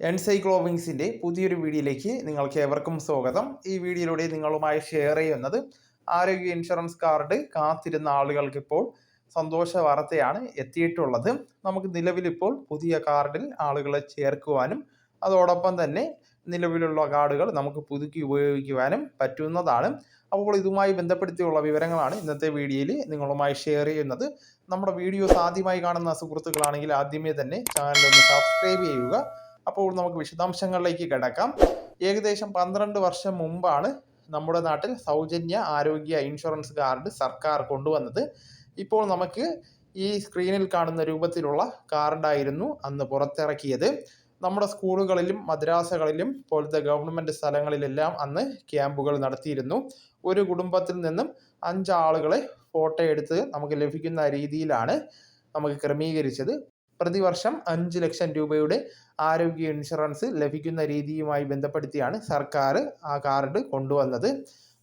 എൻസൈക്ലോവിങ്സിന്റെ പുതിയൊരു വീഡിയോയിലേക്ക് നിങ്ങൾക്ക് ഏവർക്കും സ്വാഗതം. ഈ വീഡിയോയിലൂടെ നിങ്ങളുമായി ഷെയർ ചെയ്യുന്നത് ആരോഗ്യ ഇൻഷുറൻസ് കാർഡ് കാത്തിരുന്ന ആളുകൾക്ക് ഇപ്പോൾ സന്തോഷ വാർത്തയാണ് എത്തിയിട്ടുള്ളത്. നമുക്ക് നിലവിലിപ്പോൾ പുതിയ കാർഡിൽ ആളുകളെ ചേർക്കുവാനും അതോടൊപ്പം തന്നെ നിലവിലുള്ള കാർഡുകൾ നമുക്ക് പുതുക്കി ഉപയോഗിക്കുവാനും പറ്റുന്നതാണ്. അപ്പോൾ ഇതുമായി ബന്ധപ്പെടുത്തിയുള്ള വിവരങ്ങളാണ് ഇന്നത്തെ വീഡിയോയിൽ നിങ്ങളുമായി ഷെയർ ചെയ്യുന്നത്. നമ്മുടെ വീഡിയോസ് ആദ്യമായി കാണുന്ന സുഹൃത്തുക്കളാണെങ്കിൽ ആദ്യമേ തന്നെ ചാനൽ ഒന്ന് സബ്സ്ക്രൈബ് ചെയ്യുക. അപ്പോൾ നമുക്ക് വിശദാംശങ്ങളിലേക്ക് കിടക്കാം. ഏകദേശം പന്ത്രണ്ട് വർഷം മുമ്പാണ് നമ്മുടെ നാട്ടിൽ സൗജന്യ ആരോഗ്യ ഇൻഷുറൻസ് കാർഡ് സർക്കാർ കൊണ്ടുവന്നത്. ഇപ്പോൾ നമുക്ക് ഈ സ്ക്രീനിൽ കാണുന്ന രൂപത്തിലുള്ള കാർഡായിരുന്നു അന്ന് പുറത്തിറക്കിയത്. നമ്മുടെ സ്കൂളുകളിലും മദ്രാസകളിലും പോലത്തെ ഗവൺമെന്റ് സ്ഥലങ്ങളിലെല്ലാം അന്ന് ക്യാമ്പുകൾ നടത്തിയിരുന്നു. ഒരു കുടുംബത്തിൽ നിന്നും അഞ്ചാളുകളെ ഫോട്ടോ എടുത്ത് നമുക്ക് ലഭിക്കുന്ന രീതിയിലാണ് നമുക്ക് ക്രമീകരിച്ചത്. പ്രതിവർഷം അഞ്ച് ലക്ഷം രൂപയുടെ ആരോഗ്യ ഇൻഷുറൻസ് ലഭിക്കുന്ന രീതിയുമായി ബന്ധപ്പെടുത്തിയാണ് സർക്കാർ ആ കാർഡ് കൊണ്ടുവന്നത്.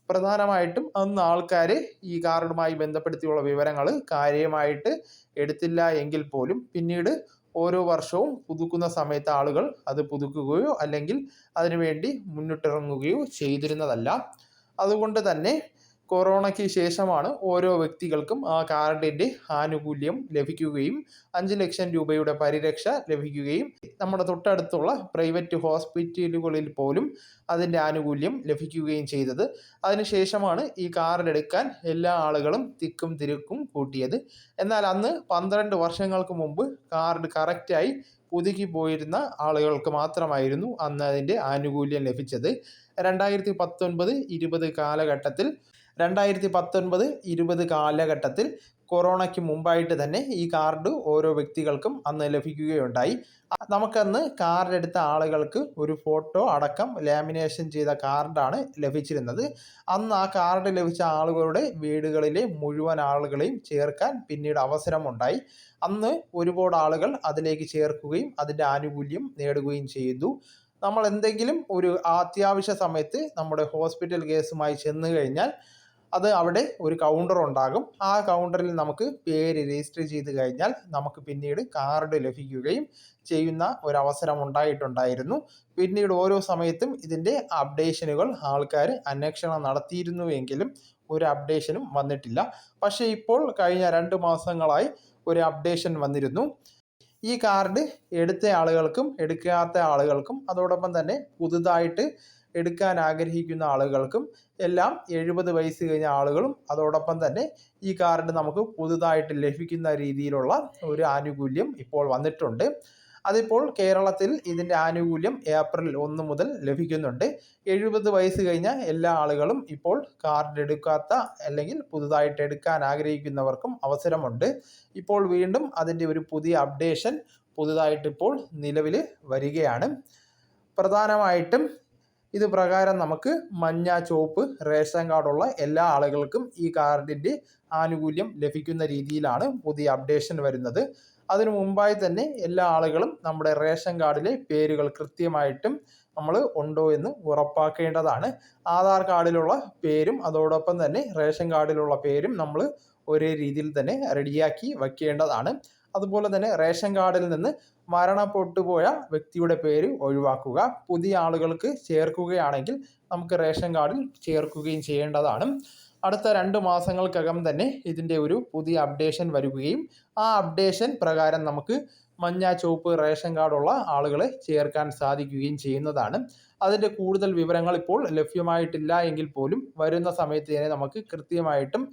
പ്രധാനമായിട്ടും അന്ന് ആൾക്കാർ ഈ കാർഡുമായി ബന്ധപ്പെടുത്തിയുള്ള വിവരങ്ങൾ കാര്യമായിട്ട് എടുത്തില്ല എങ്കിൽ പോലും പിന്നീട് ഓരോ വർഷവും പുതുക്കുന്ന സമയത്ത് ആളുകൾ അത് പുതുക്കുകയോ അല്ലെങ്കിൽ അതിനുവേണ്ടി മുന്നിട്ടിറങ്ങുകയോ ചെയ്തിരുന്നതല്ല. അതുകൊണ്ട് തന്നെ കൊറോണയ്ക്ക് ശേഷമാണ് ഓരോ വ്യക്തികൾക്കും ആ കാർഡിന്റെ ആനുകൂല്യം ലഭിക്കുകയും അഞ്ച് ലക്ഷം രൂപയുടെ പരിരക്ഷ ലഭിക്കുകയും നമ്മുടെ തൊട്ടടുത്തുള്ള പ്രൈവറ്റ് ഹോസ്പിറ്റലുകളിൽ പോലും അതിന്റെ ആനുകൂല്യം ലഭിക്കുകയും ചെയ്തത്. അതിനുശേഷമാണ് ഈ കാർഡ് എടുക്കാൻ എല്ലാ ആളുകളും തിക്കും തിരുക്കും കൂട്ടിയത്. എന്നാൽ അന്ന് പന്ത്രണ്ട് വർഷങ്ങൾക്ക് മുമ്പ് കാർഡ് കറക്റ്റായി പുതുക്കി പോയിരുന്ന ആളുകൾക്ക് മാത്രമായിരുന്നു അന്ന് അതിന്റെ ആനുകൂല്യം ലഭിച്ചത്. രണ്ടായിരത്തി പത്തൊൻപത് ഇരുപത് കാലഘട്ടത്തിൽ രണ്ടായിരത്തി പത്തൊൻപത് ഇരുപത് കാലഘട്ടത്തിൽ കൊറോണയ്ക്ക് മുമ്പായിട്ട് തന്നെ ഈ കാർഡ് ഓരോ വ്യക്തികൾക്കും അന്ന് ലഭിക്കുകയുണ്ടായി. നമുക്കന്ന് കാർഡ് എടുത്ത ആളുകൾക്ക് ഒരു ഫോട്ടോ അടക്കം ലാമിനേഷൻ ചെയ്ത കാർഡാണ് ലഭിച്ചിരുന്നത്. അന്ന് ആ കാർഡ് ലഭിച്ച ആളുകളുടെ വീടുകളിലെ മുഴുവൻ ആളുകളെയും ചേർക്കാൻ പിന്നീട് അവസരമുണ്ടായി. അന്ന് ഒരുപാട് ആളുകൾ അതിലേക്ക് ചേർക്കുകയും അതിന്റെ ആനുകൂല്യം നേടുകയും ചെയ്തു. നമ്മൾ എന്തെങ്കിലും ഒരു അത്യാവശ്യ സമയത്ത് നമ്മുടെ ഹോസ്പിറ്റൽ കേസുമായി ചെന്നു കഴിഞ്ഞാൽ അത് അവിടെ ഒരു കൗണ്ടർ ഉണ്ടാകും. ആ കൗണ്ടറിൽ നമുക്ക് പേര് രജിസ്റ്റർ ചെയ്ത് കഴിഞ്ഞാൽ നമുക്ക് പിന്നീട് കാർഡ് ലഭിക്കുകയും ചെയ്യുന്ന ഒരവസരം ഉണ്ടായിട്ടുണ്ടായിരുന്നു. പിന്നീട് ഓരോ സമയത്തും ഇതിന്റെ അപ്ഡേഷനുകൾ ആൾക്കാർ അന്വേഷണം നടത്തിയിരുന്നുവെങ്കിലും ഒരു അപ്ഡേഷനും വന്നിട്ടില്ല. പക്ഷേ ഇപ്പോൾ കഴിഞ്ഞ രണ്ട് മാസങ്ങളായി ഒരു അപ്ഡേഷൻ വന്നിരുന്നു. ഈ കാർഡ് എടുത്ത ആളുകൾക്കും എടുക്കാത്ത ആളുകൾക്കും അതോടൊപ്പം തന്നെ പുതുതായിട്ട് എടുക്കാൻ ആഗ്രഹിക്കുന്ന ആളുകൾക്കും എല്ലാം എഴുപത് വയസ്സ് കഴിഞ്ഞ ആളുകളും അതോടൊപ്പം തന്നെ ഈ കാർഡ് നമുക്ക് പുതുതായിട്ട് ലഭിക്കുന്ന രീതിയിലുള്ള ഒരു ആനുകൂല്യം ഇപ്പോൾ വന്നിട്ടുണ്ട്. അതിപ്പോൾ കേരളത്തിൽ ഇതിന്റെ ആനുകൂല്യം ഏപ്രിൽ ഒന്ന് മുതൽ ലഭിക്കുന്നുണ്ട്. എഴുപത് വയസ്സ് കഴിഞ്ഞ എല്ലാ ആളുകളും ഇപ്പോൾ കാർഡ് എടുക്കാത്ത അല്ലെങ്കിൽ പുതുതായിട്ട് എടുക്കാൻ ആഗ്രഹിക്കുന്നവർക്കും അവസരമുണ്ട്. ഇപ്പോൾ വീണ്ടും അതിന്റെ ഒരു പുതിയ അപ്ഡേഷൻ പുതുതായിട്ട് ഇപ്പോൾ നിലവിൽ വരികയാണ്. പ്രധാനമായിട്ടും ഇത് പ്രകാരം നമുക്ക് മഞ്ഞ ചുവപ്പ് റേഷൻ കാർഡുള്ള എല്ലാ ആളുകൾക്കും ഈ കാർഡിന്റെ ആനുകൂല്യം ലഭിക്കുന്ന രീതിയിലാണ് പുതിയ അപ്ഡേഷൻ വരുന്നത്. അതിനു മുമ്പായി തന്നെ എല്ലാ ആളുകളും നമ്മുടെ റേഷൻ കാർഡിലെ പേരുകൾ കൃത്യമായിട്ടും നമ്മൾ ഉണ്ടോ എന്ന് ഉറപ്പാക്കേണ്ടതാണ്. ആധാർ കാർഡിലുള്ള പേരും അതോടൊപ്പം തന്നെ റേഷൻ കാർഡിലുള്ള പേരും നമ്മൾ ഒരേ രീതിയിൽ തന്നെ റെഡിയാക്കി വയ്ക്കേണ്ടതാണ് അതുപോലെ തന്നെ റേഷൻ കാർഡിൽ നിന്ന് മരണപ്പെട്ടു പോയ വ്യക്തിയുടെ പേര് ഒഴിവാക്കുക. പുതിയ ആളുകൾക്ക് ചേർക്കുകയാണെങ്കിൽ നമുക്ക് റേഷൻ കാർഡിൽ ചേർക്കുകയും ചെയ്യേണ്ടതാണ്. അടുത്ത രണ്ട് മാസങ്ങൾക്കകം തന്നെ ഇതിന്റെ ഒരു പുതിയ അപ്ഡേഷൻ വരികയും ആ അപ്ഡേഷൻ പ്രകാരം നമുക്ക് മഞ്ഞ ചുവപ്പ് റേഷൻ കാർഡുള്ള ആളുകളെ ചേർക്കാൻ സാധിക്കുകയും ചെയ്യുന്നതാണ്. അതിന്റെ കൂടുതൽ വിവരങ്ങൾ ഇപ്പോൾ ലഭ്യമായിട്ടില്ല എങ്കിൽ പോലും വരുന്ന സമയത്ത് തന്നെ നമുക്ക് കൃത്യമായിട്ടും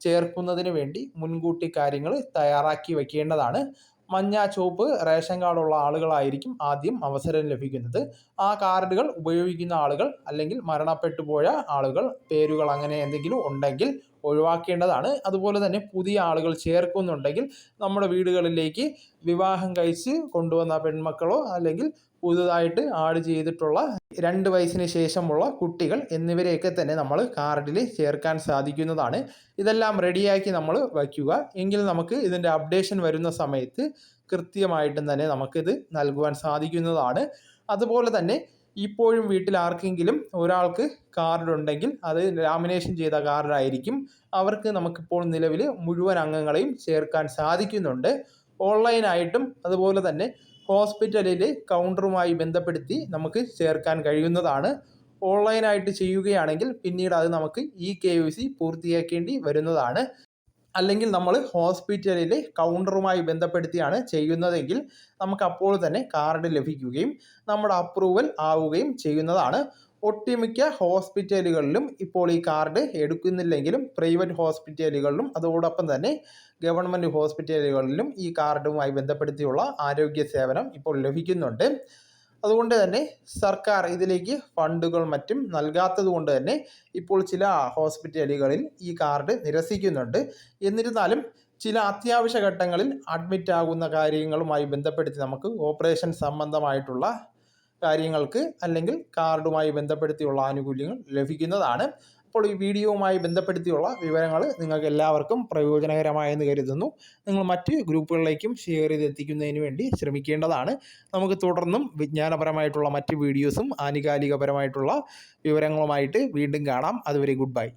ചേർക്കുന്നതിന് വേണ്ടി മുൻകൂട്ടി കാര്യങ്ങൾ തയ്യാറാക്കി വയ്ക്കേണ്ടതാണ് മഞ്ഞ ചുവപ്പ് റേഷൻ കാർഡുള്ള ആളുകളായിരിക്കും ആദ്യം അവസരം ലഭിക്കുന്നത്. ആ കാർഡുകൾ ഉപയോഗിക്കുന്ന ആളുകൾ അല്ലെങ്കിൽ മരണപ്പെട്ടു പോയ ആളുകൾ പേരുകൾ അങ്ങനെ എന്തെങ്കിലും ഉണ്ടെങ്കിൽ ഒഴിവാക്കേണ്ടതാണ്. അതുപോലെ തന്നെ പുതിയ ആളുകൾ ചേർക്കുന്നുണ്ടെങ്കിൽ നമ്മുടെ വീടുകളിലേക്ക് വിവാഹം കഴിച്ച് കൊണ്ടുവന്ന പെൺമക്കളോ അല്ലെങ്കിൽ പുതുതായിട്ട് ആഡ് ചെയ്തിട്ടുള്ള രണ്ട് വയസ്സിന് ശേഷമുള്ള കുട്ടികൾ എന്നിവരെയൊക്കെ തന്നെ നമ്മൾ കാർഡിൽ ചേർക്കാൻ സാധിക്കുന്നതാണ്. ഇതെല്ലാം റെഡിയാക്കി നമ്മൾ വയ്ക്കുക. എങ്കിൽ നമുക്ക് ഇതിന്റെ അപ്ഡേഷൻ വരുന്ന സമയത്ത് കൃത്യമായിട്ടും തന്നെ നമുക്കിത് നൽകുവാൻ സാധിക്കുന്നതാണ്. അതുപോലെ തന്നെ ഇപ്പോഴും വീട്ടിൽ ആർക്കെങ്കിലും ഒരാൾക്ക് കാർഡ് ഉണ്ടെങ്കിൽ അത് ലാമിനേഷൻ ചെയ്ത കാർഡായിരിക്കും. അവർക്ക് നമുക്കിപ്പോൾ നിലവിൽ മുഴുവൻ അംഗങ്ങളെയും ചേർക്കാൻ സാധിക്കുന്നുണ്ട്. ഓൺലൈനായിട്ടും അതുപോലെ തന്നെ ഹോസ്പിറ്റലിൽ കൗണ്ടറുമായി ബന്ധപ്പെടുത്തി നമുക്ക് ചേർക്കാൻ കഴിയുന്നതാണ്. ഓൺലൈനായിട്ട് ചെയ്യുകയാണെങ്കിൽ പിന്നീട് അത് നമുക്ക് ഇ കെ യു സി പൂർത്തിയാക്കേണ്ടി വരുന്നതാണ്. അല്ലെങ്കിൽ നമ്മൾ ഹോസ്പിറ്റലിൽ കൗണ്ടറുമായി ബന്ധപ്പെടുത്തിയാണ് ചെയ്യുന്നതെങ്കിൽ നമുക്ക് അപ്പോൾ തന്നെ കാർഡ് ലഭിക്കുകയും നമ്മുടെ അപ്രൂവൽ ആവുകയും ചെയ്യുന്നതാണ്. ഒട്ടുമിക്ക ഹോസ്പിറ്റലുകളിലും ഇപ്പോൾ ഈ കാർഡ് എടുക്കുന്നില്ലെങ്കിലും പ്രൈവറ്റ് ഹോസ്പിറ്റലുകളിലും അതോടൊപ്പം തന്നെ ഗവൺമെന്റ് ഹോസ്പിറ്റലുകളിലും ഈ കാർഡുമായി ബന്ധപ്പെടുത്തിയുള്ള ആരോഗ്യ സേവനം ഇപ്പോൾ ലഭിക്കുന്നുണ്ട്. അതുകൊണ്ട് തന്നെ സർക്കാർ ഇതിലേക്ക് ഫണ്ടുകൾ മറ്റും നൽകാത്തത് കൊണ്ട് തന്നെ ഇപ്പോൾ ചില ഹോസ്പിറ്റലുകളിൽ ഈ കാർഡ് നിരസിക്കുന്നുണ്ട്. എന്നിരുന്നാലും ചില അത്യാവശ്യ ഘട്ടങ്ങളിൽ അഡ്മിറ്റ് ആകുന്ന കാര്യങ്ങളുമായി ബന്ധപ്പെടുത്തി നമുക്ക് ഓപ്പറേഷൻ സംബന്ധമായിട്ടുള്ള കാര്യങ്ങൾക്ക് അല്ലെങ്കിൽ കാർഡുമായി ബന്ധപ്പെടുത്തിയുള്ള ആനുകൂല്യങ്ങൾ ലഭിക്കുന്നതാണ്. അപ്പോൾ ഈ വീഡിയോവുമായി ബന്ധപ്പെടുത്തിയുള്ള വിവരങ്ങൾ നിങ്ങൾക്ക് എല്ലാവർക്കും പ്രയോജനകരമായെന്ന് കരുതുന്നു. നിങ്ങൾ മറ്റ് ഗ്രൂപ്പുകളിലേക്കും ഷെയർ ചെയ്ത് എത്തിക്കുന്നതിന് വേണ്ടി ശ്രമിക്കേണ്ടതാണ്. നമുക്ക് തുടർന്നും വിജ്ഞാനപരമായിട്ടുള്ള മറ്റ് വീഡിയോസും ആനുകാലികപരമായിട്ടുള്ള വിവരങ്ങളുമായിട്ട് വീണ്ടും കാണാം. അതുവരെ ഗുഡ് ബൈ